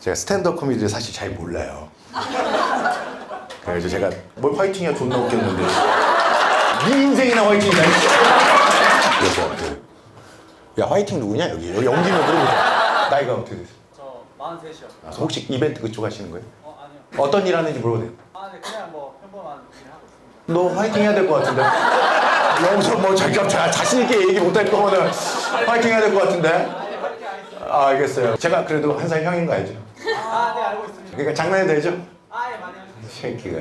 제가 스탠드업 코미디를 사실 잘 몰라요. 그래서 제가 뭘 화이팅이야 존나 웃겼는데 네 인생이나 화이팅이다. 그래서 그, 야 화이팅 누구냐 여기 여기 연기면 물어보자. 나이가 어떻게 되세요? 저 43이요. 아, 혹시 이벤트 그쪽 하시는 거예요? 어, 아니요. 어떤 일 하는지 물어도 돼요? 아, 네, 그냥 뭐 평범한 일 하고 있습니다. 너 화이팅 해야 될 것 같은데. 여기서 뭐 자기가 자- 자신 있게 얘기 못할 거면은 화이팅 해야 될 것 같은데. 아 알겠어요. 제가 그래도 한 살 형인 거 알죠? 아, 네, 알고 있습니다. 그러니까 장난이 되죠? 아, 예, 많이 하겠습니다. 새끼가.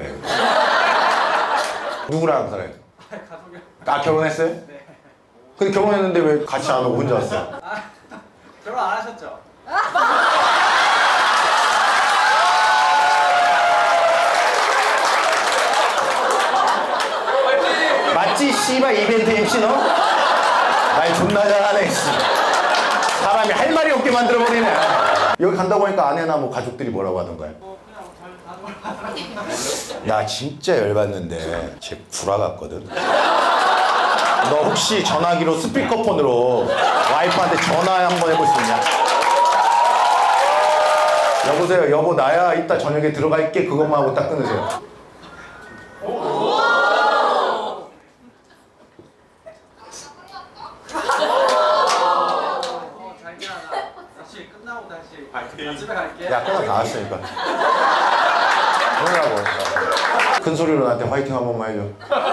누구랑 살아요? 아, 가족이요. 아 결혼했어요? 네. 근데 결혼했는데 왜 같이 안 오고 혼자 왔어요? 아, 결혼 안 하셨죠? 맞지 씨발 이벤트 MC 너? 말 존나 잘하네 씨. 사람이 할 말이 없게 만들어버리네 여기 간다고 하니까 아내나 뭐 가족들이 뭐라고 하던가요? 뭐 그냥 잘 가족을 하더라고요. 나 진짜 열받는데 쟤 구라 같거든 너 혹시 전화기로 스피커폰으로 와이프한테 전화 한번 해볼 수 있냐? 여보세요 여보 나야 이따 저녁에 들어갈게 그것만 하고 딱 끊으세요 어, 잘 지나나. 다시 끝나고 다시 아, 집에 갈게. 야 끊어 다 왔으니까 끊으라고? 큰 소리로 나한테 화이팅 한 번만 해줘